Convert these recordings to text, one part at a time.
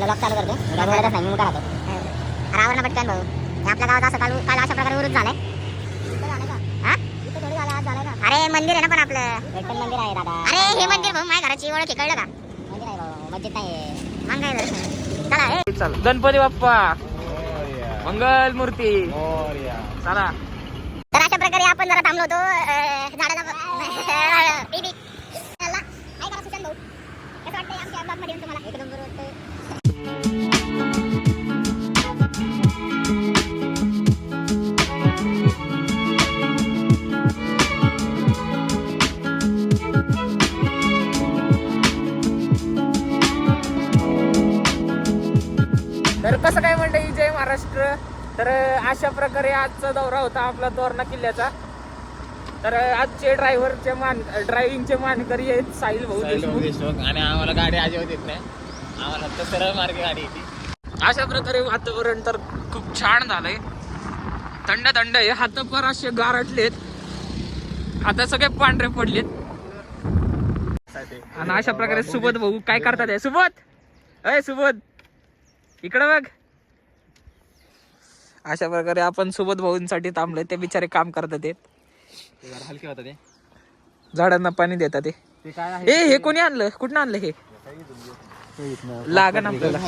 आपला लॉक चालू करतो नाही मी मुका राहतो. ना पटकन भाऊ हे आपल्या गावात असं काल काल अशा प्रकारे उरूच झालाय. हा? अरे मंदिर आहे ना पण आपलं. मंदिर आहे दादा. अरे हे मंदिर भाऊ माझ्या घराची ओळख कळलं का? मंदिर आहे भाऊ मस्जिद नाही मग काय? चला चाल. गणपती बाप्पा. मंगल मूर्ती. चला. तर अशा प्रकारे आपण जरा थांबलो होतो झाडाला बी. अशा प्रकारे आजचा दौरा होता आपला तोरणा किल्ल्याचा. तर आजचे ड्रायव्हरचे मान ड्रायव्हिंगचे मानकरी आहेत साहिल भाऊ देशमुख. देशमुख. आणि आम्हाला गाडी अजिबात येत नाही. आम्हाला फक्त सरळ मार्ग गाडी येते. अशा प्रकारे वातावरण तर खूप छान झालंय. थंड थंड आहे. हात फार असे गारटलेत आता सगळे पांढरे पडलेत. आणि अशा प्रकारे सुबोध भाऊ काय करतात? सुबोध? अय सुबोध. इकडं बघ. अशा प्रकारे आपण सुबोध भाऊंसाठी थांबलोय. ते बिचारे काम करतात ते हलके होता ते झाडांना पाणी देतात ते ते काय ए हे कोणी आणलं? कुठं आणलं हे? लागन आपल्याला.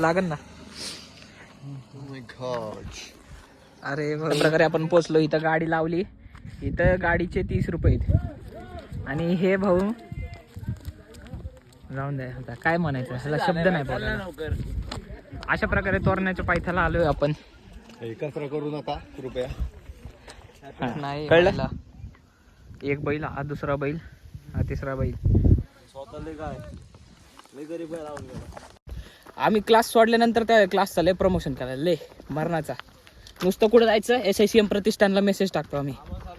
लागन ना. अरे बऱ्या प्रकारे आपण पोचलो. इथं गाडी लावली. इथं गाडीचे तीस रुपये आहेत. आणि हे भाऊ जाऊन द्या आता काय म्हणायचं? ह्याला शब्द नाही बोलायला. अशा प्रकारे तोरण्याच्या पायथ्याला आलोय आपण. कचरा करू नका कृपया. नाही कळलं? एक बैल हा दुसरा बैल हा तिसरा बैल. स्वतःले काय? लय गरीब आहे गेला आम्ही क्लास सोडल्यानंतर त्या क्लासचा लय प्रमोशन करायला लय मरणाचा. नुसतं कुठं जायचं? एस आय सी एम प्रतिष्ठानला मेसेज टाकतो आम्ही.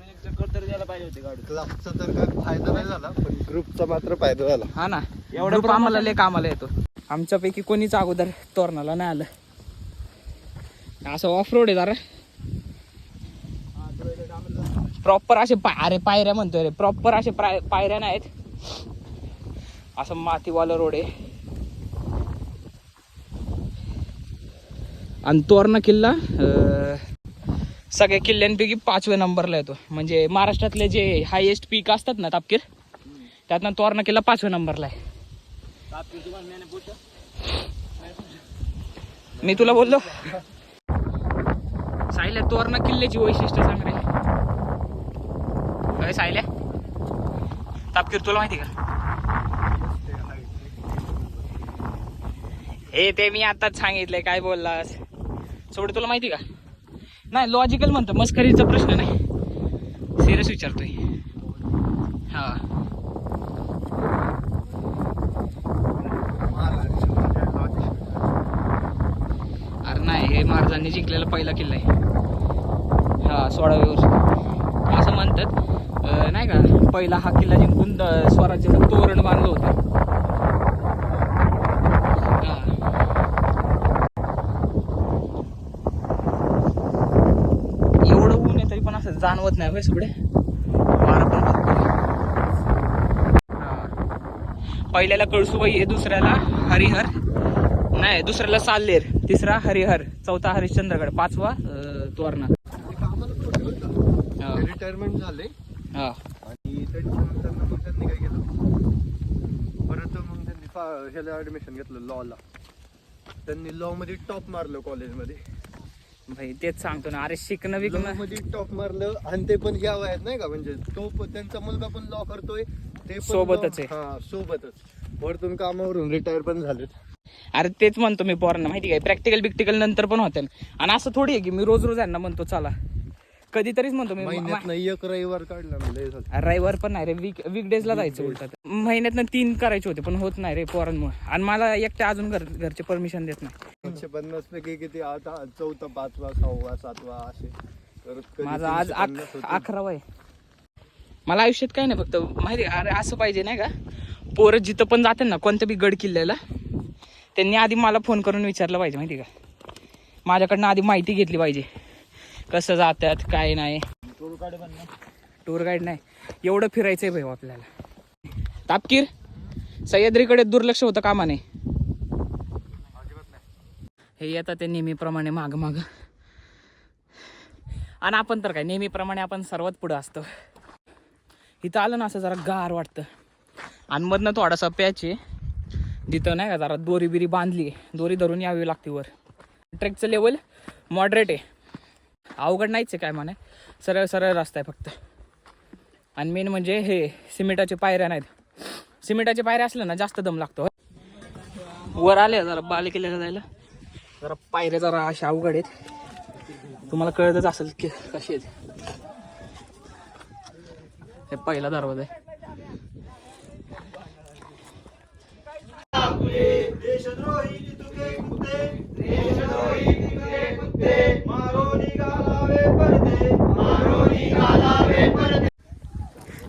एक चक्कर तरी द्यायला पाहिजे होती गाडी क्लासचा तर काय फायदा नाही झाला पण ग्रुपचा मात्र फायदा झाला. हा ना. एवढं आम्हाला लय कामाला येतो. आमच्यापैकी कोणीच अगोदर तोरणाला नाही आलं. असं ऑफ रोड आहे जरा. प्रॉपर असे पाय अरे पायऱ्या म्हणतोय रे. प्रॉपर असे पाय पायऱ्या नाहीत असं मातीवाला रोड आहे. आणि तोरणा किल्ला सगळ्या किल्ल्यांपैकी पाचव्या नंबरला येतो. म्हणजे महाराष्ट्रातले जे हायेस्ट पीक असतात ना तापकीर त्यातनं तोरणा किल्ला पाचव्या नंबरला आहे. मी तुला बोललो? सायल्या तोरणा किल्ल्याची वैशिष्ट्य सांग रे. काय सायल्या तापकीर तुला माहिती का? हे ते मी आताच सांगितलंय काय बोललास? सोड तुला माहिती का? नाही लॉजिकल म्हणतो मस्करीचा प्रश्न नाही. सिरियस विचारतोय. हा. अरे नाही हे महाराजांनी जिंकलेला पहिला किल्ला आहे. हा सोळाव्या वर्षी. असं म्हणतात. नाही का पहिला हा किल्ला जिंकून स्वराज्याचं तोरण बांधलं होतं. एवढं ऊन आहे तरी पण असं जाणवत नाही होय सगळे. पण हा. पहिल्याला कळसुबाई आहे दुसऱ्याला हरिहर. नाही दुसऱ्याला साल्लेर. तिसरा हरिहर. चौथा हरिश्चंद्रगड. पाचवा तोरणा रिटायरमेंट झाले. हा. आणि त्याच्यानंतर मग त्यांनी काय केलं? परत मग त्यांनी ह्याला ऍडमिशन घेतलं लॉला त्यांनी लॉ मध्ये टॉप मारलं कॉलेजमध्ये भाई तेच सांगतो ना अरे शिकणं लॉ विकणं. मध्ये टॉप मारलं आणि ते पण ह्या वयात नाही का? म्हणजे तो त्यांचा मुलगा पण लॉ करतोय ते सोबतच आहे. हा सोबतच. वरतून कामावरून रिटायर पण झालेत. अरे तेच म्हणतो मी पोरांना माहिती काय? प्रॅक्टिकल बिक्टिकल नंतर पण होते. आणि असं थोडी आहे की मी रोज रोज यांना म्हणतो चला. कधीतरीच म्हणतो मी महिन्यात एक रविवार काढला रविवार पण नाही रे वीक वीकडेजला जायचं उलट. महिन्यातनं तीन करायचे होते पण होत नाही रे पोरांमुळे. आणि मला एकट्या अजून घर घरचे परमिशन देत नाही. पन्नास पैकी किती? आता चौथा पाचवा सहावा सातवा असे. माझा आज. अकरावा आहे. मला आयुष्यात काय नाही फक्त माहिती अरे असं पाहिजे नाही का? पोरं जिथं पण जाते ना कोणत्या बी गड किल्ल्याला त्यांनी आधी मला फोन करून विचारलं पाहिजे माहिती का? माझ्याकडनं आधी माहिती घेतली पाहिजे. कसं जातात काय नाही. टूर गाईड नाही. एवढं फिरायचंय भाऊ आपल्याला. तापकीर सह्याद्रीकडे दुर्लक्ष होतं कामा नाही हे येतात ते नेहमीप्रमाणे माग माग आणि आपण तर काय नेहमीप्रमाणे आपण सर्वात पुढं असतो. इथं आलं ना असं जरा गार वाटतं. आणि मधनं थोडासा पॅच आहे. जिथं नाही का जरा दोरी बिरी बांधली दोरी धरून यावी लागते वर. ट्रेकचं लेवल मॉडरेट आहे. अवघड नाहीच आहे काय म्हणे. सरळ सरळ रस्ता आहे फक्त. आणि मेन म्हणजे हे सिमेंटाचे पायऱ्या नाहीत. सिमेंटाचे पायऱ्या असल्या ना जास्त दम लागतो. वर आले जरा बालिकेला जायला. जरा पायऱ्या जरा अशा अवघड आहेत. तुम्हाला कळतच असेल की कशी आहेत. हे पहिला दरवाजा आहे. तुके देशद्रोही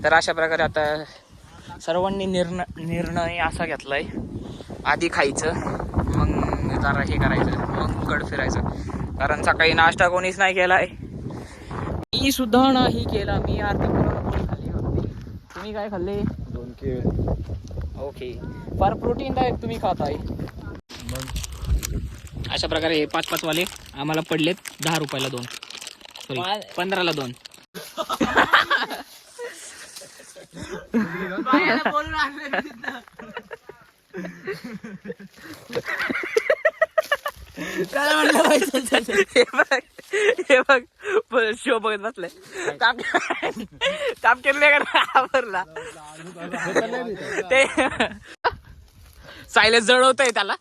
तर अशा प्रकारे आता सर्वांनी निर्णय निर्णय असा घेतलाय. आधी खायचं मग जरा हे करायचं मग गड फिरायचं. कारण सकाळी नाश्ता कोणीच नाही केलाय. मी सुद्धा नाही केला. मी आरती पुरणपोळी खाल्ली होती तुम्ही काय खाल्ले? दोन केळ. ओके. फार प्रोटीन डायट तुम्ही खाताय. अशा प्रकारे हे पाच पाच वाले आम्हाला पडलेत दहा रुपयाला दोन. Sorry, पंधराला दोन. हे बघ हे बघ शो बघत बसलाय. काम काम केले का आवरला. ते सायले जळवत आहे त्याला.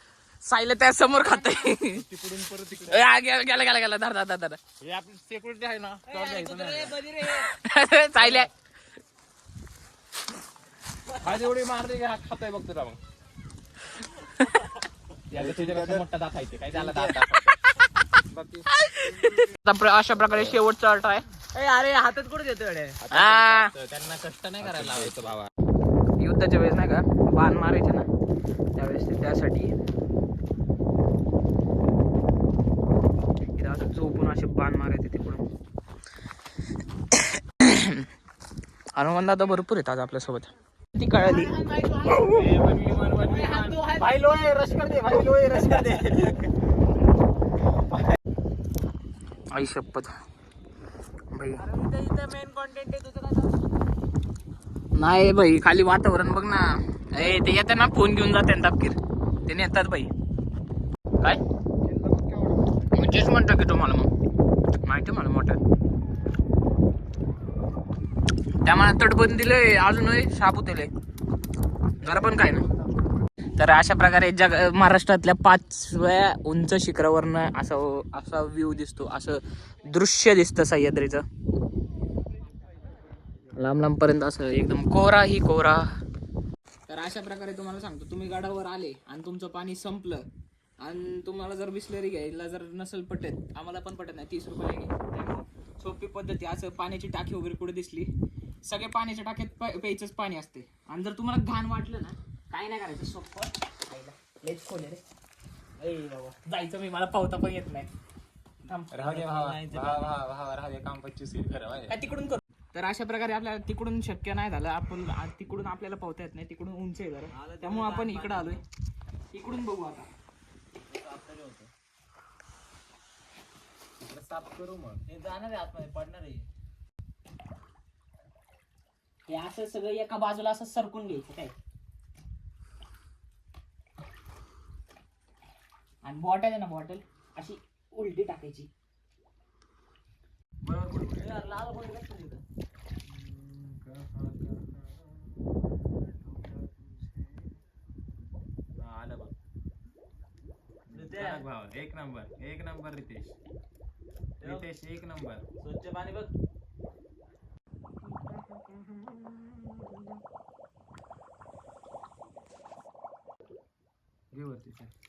सायले त्या समोर खात गेला गेला गेला गेला. धर धर धर सेक्युरिटी आहे ना. सायले आज एवढी मारते का खातोय बघ तुला मग. मोठा दाखायचे काय झाला दात आता प्र- अशा प्रकारे शेवटचा अट आहे. अरे हातात कुठे देतो हा. त्यांना कष्ट नाही करायला लावायचं बाबा. युद्धाच्या वेळेस नाही का? बाण मारायचे ना. त्यावेळेस ते त्यासाठी. इथं असं चोपून असे बाण मारायचे तिकडून. हनुमान दादा भरपूर येतात आपल्यासोबत. ती कळाली. भाई लोय रश कर दे भाई लोय रश कर दे. आई शपथ. भाई नाही भाई खाली वातावरण बघ ना. ए ते येते ना फोन घेऊन जाते ना तपकीर. ते नेतात भाई काय? म्हणजेच म्हणतो की तुम्हाला मग. माहिती आहे मला मोठं. त्यामुळे तटबंदीले अजूनही साबूत दिले जरा पण काय ना तर अशा प्रकारे जग महाराष्ट्रातल्या पाचव्या उंच शिखरावरनं असं असा व्ह्यू दिसतो असं दृश्य दिसतं सह्याद्रीचं. लांब लांब पर्यंत असं एकदम कोरा ही कोरा. तर अशा प्रकारे तुम्हाला सांगतो तुम्ही गडावर आले आणि तुमचं पाणी संपलं. आणि तुम्हाला जर बिस्लरी घ्यायला जर नसेल पटत आम्हाला पण पटत नाही तीस रुपये सोपी पद्धती असं पाण्याची टाकी वगैरे कुठे दिसली. सगळे पाण्याच्या टाकीत प- प्यायचंच पाणी असते. आणि जर तुम्हाला घाण वाटलं ना काही नाही करायचं सोपं. खायला. लयच खोल रे. बाबा जायचं मी मला पावता पण येत नाही. राहू दे राहू दे काम पच्चीस काय तिकडून करू? तर अशा प्रकारे आपल्याला तिकडून शक्य नाही झालं. आपण तिकडून आपल्याला पावता येत नाही. तिकडून उंच आहे जरा. त्यामुळे आपण इकडं आलोय. इकडून बघू आता साफ करू मग. हे जाणार आहे आतमध्ये पडणार आहे. हे असं सगळं एका बाजूला असं सरकून घ्यायचं काय? आणि बॉटल आहे ना बॉटल अशी उलटी टाकायची. आलं बघ. कडक भाव एक नंबर एक नंबर रितेश. रितेश एक नंबर. स्वच्छ पाणी बघ.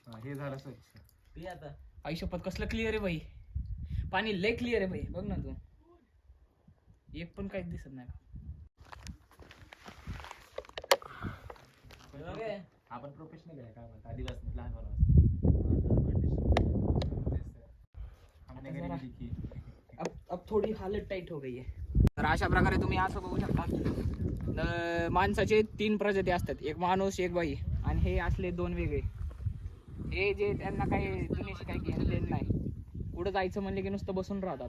हा, हे झालं स्वच्छ. आता. आई शपथ कसलं क्लिअर आहे बाई? पाणी लय क्लिअर आहे बाई. बघ ना तू. एक पण काहीच दिसत नाही. आपण प्रोफेशनल आहे काय म्हणतो? आधीपासून लहान अब अब थोडी हालत टाईट हो गई आहे. तर अशा प्रकारे तुम्ही असं बघू शकता. माणसाचे तीन प्रजाती असतात. एक माणूस एक बाई आणि हे असले दोन वेगळे. हे जे त्यांना काही दुनियाशी काही घेणं नाही. कुठं जायचं म्हणले की नुसतं बसून राहतात.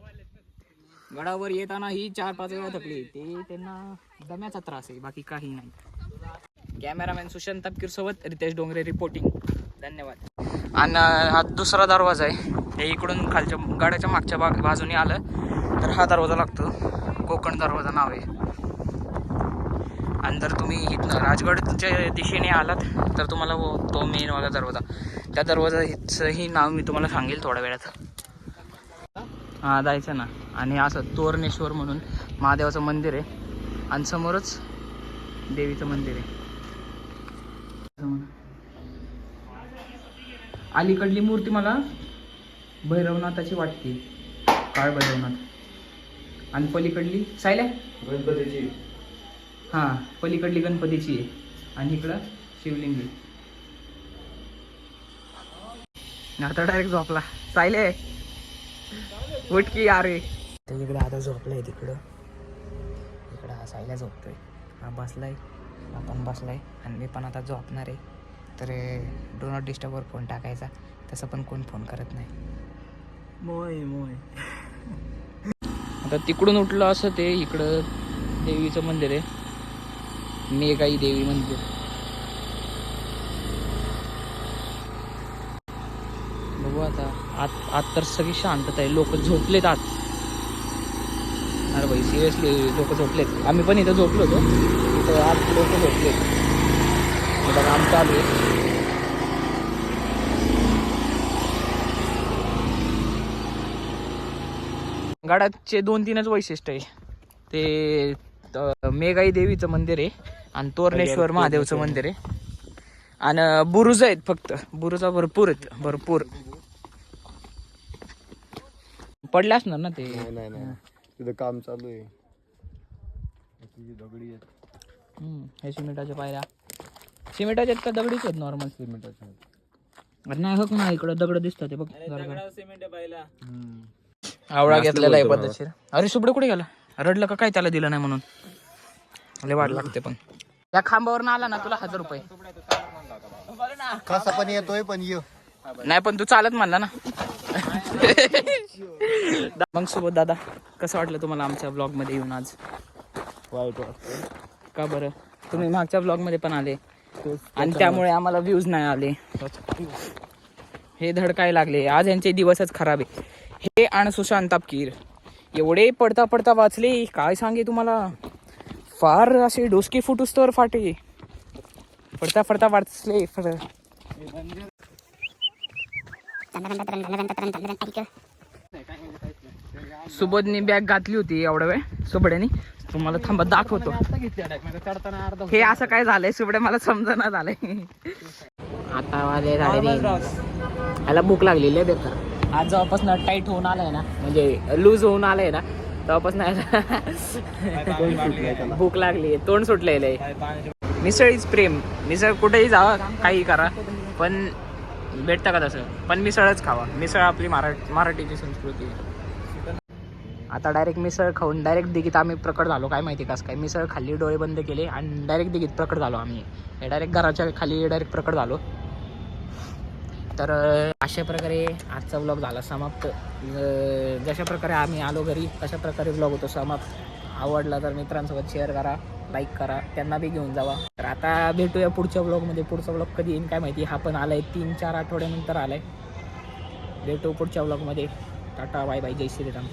गडावर येताना ही चार पाच वेळा थकली. ते त्यांना दम्याचा त्रास आहे. बाकी काही नाही. कॅमेरामॅन सुशांत तपकीर सोबत रितेश डोंगरे रिपोर्टिंग धन्यवाद. आणि हा दुसरा दरवाजा आहे. हे इकडून खालच्या गाड्याच्या मागच्या बाग बाजूने आलं. तर हा दरवाजा लागतो. कोकण दरवाजा नाव आहे. आणि जर तुम्ही इथनं राजगडच्या दिशेने आलात तर तुम्हाला तो मेनवाला दरवाजा. त्या दरवाजाचंही नाव मी तुम्हाला सांगेल थोड्या वेळात. हां जायचं ना. आणि असं तोरणेश्वर म्हणून महादेवाचं मंदिर आहे. आणि समोरच देवीचं मंदिर आहे. अलीकडली मूर्ती मला भैरवनाथाची वाटते. काळ भैरवनाथ. आणि पलीकडली? सायल्या? गणपतीची. हां पलीकडली गणपतीची आहे. आणि इकडं शिवलिंगी आता डायरेक्ट झोपला. सायले उठकी अरे इकडे आता झोपलाय तिकडं. इकडं हा सायला झोपतोय. हा बसलाय. आपण बसलाय. आणि मी पण आता झोपणार आहे. तर डो नॉट डिस्टर्बवर फोन टाकायचा. तसं पण कोण फोन करत नाही. मोय मोय. आता तिकडून उठलं असं ते इकडं देवीचं मंदिर आहे. मेघाई देवी मंदिर. बघू आता. आत आत तर सगळी शांतता आहे. लोक झोपलेत आत. अरे भाई सिरियसली लोक झोपलेत. आम्ही पण इथं झोपलो होतो. इथं आत लोक झोपलेत. इथं काम चालू आहे गडाचे दोन तीनच वैशिष्ट्य आहे. ते मेघाई देवीचं मंदिर आहे आणि तोरणेश्वर महादेवचं मंदिर आहे. आणि बुरुज आहेत फक्त. बुरुजा भरपूर आहेत भरपूर. पडले असणार ना ते? नाही नाही नाही. तिथं काम चालू आहे. तुझी दगडी आहेत. हम्म, हे सिमेंटाच्या पायऱ्या. सिमेंटाच्या आहेत का? दगडीच आहेत नॉर्मल सिमेंटाच्या अरे नाही हो ना इकडं दगड दिसतात ते बघ. सिमेंट पाहिला. आवळा घेतलेला आहे पद्धतशीर. अरे सुबडे कुठे गेला? रडलं का? काय त्याला दिलं नाही म्हणून? लय वाट लागते पण. या खांबावर आला ना तुला हजार रुपये. कसा पण येतोय पण ये. नाही पण तू चालत म्हणला ना. मग सोबत दादा कसं वाटलं तुम्हाला आमच्या ब्लॉगमध्ये येऊन आज? वाईट वाटतं का बरं? तुम्ही मागच्या ब्लॉगमध्ये पण आले. आणि त्यामुळे आम्हाला. व्ह्यूज नाही आले. हे धड काय लागले. आज यांचे दिवसच खराब आहे. हे आणि सुशांत तापकीर एवढे पडता पडता वाचले काय सांगे तुम्हाला? फार असे डोसके फुटूस तर फाटे. पडता पडता वाचले फर सुबोधनी बॅग घातली होती एवढ्या वेळ सुबड्यानी तुम्हाला थांबा दाखवतो. हे असं काय झालंय सुबड्या मला समजणं झालंय. आता याला भूक लागलेली आहे बेकार. आज जेव्हापासून टाईट होऊन आलाय ना. म्हणजे लूज होऊन आलाय ना. तेव्हापासून भूक लागली. तोंड सुटलेलं आहे. मिसळ इज प्रेम मिसळ कुठेही जावा काही करा. पण भेटतं का तसं? पण मिसळच खावा. मिसळ आपली मराठी मराठीची संस्कृती आहे. आता डायरेक्ट मिसळ खाऊन डायरेक्ट दिगीत आम्ही प्रकट झालो. काय माहिती कसं काय. मिसळ खाल्ली डोळे बंद केले आणि डायरेक्ट दिगीत प्रकट झालो आम्ही. डायरेक्ट घराच्या खाली डायरेक्ट प्रकट झालो. तर अशा प्रकारे आजचा ब्लॉग झाला समाप्त. जशा प्रकारे आम्ही आलो घरी तशा प्रकारे ब्लॉग होतो समाप्त. आवडला तर मित्रांसोबत शेअर करा लाईक करा त्यांना बी घेऊन जावा. तर आता भेटूया पुढच्या ब्लॉगमध्ये पुढचा ब्लॉग कधी येईन काय माहिती? हा पण आलाय तीन चार आठवड्यानंतर आलाय. भेटू पुढच्या ब्लॉगमध्ये टाटा बाय बाय जय श्रीराम.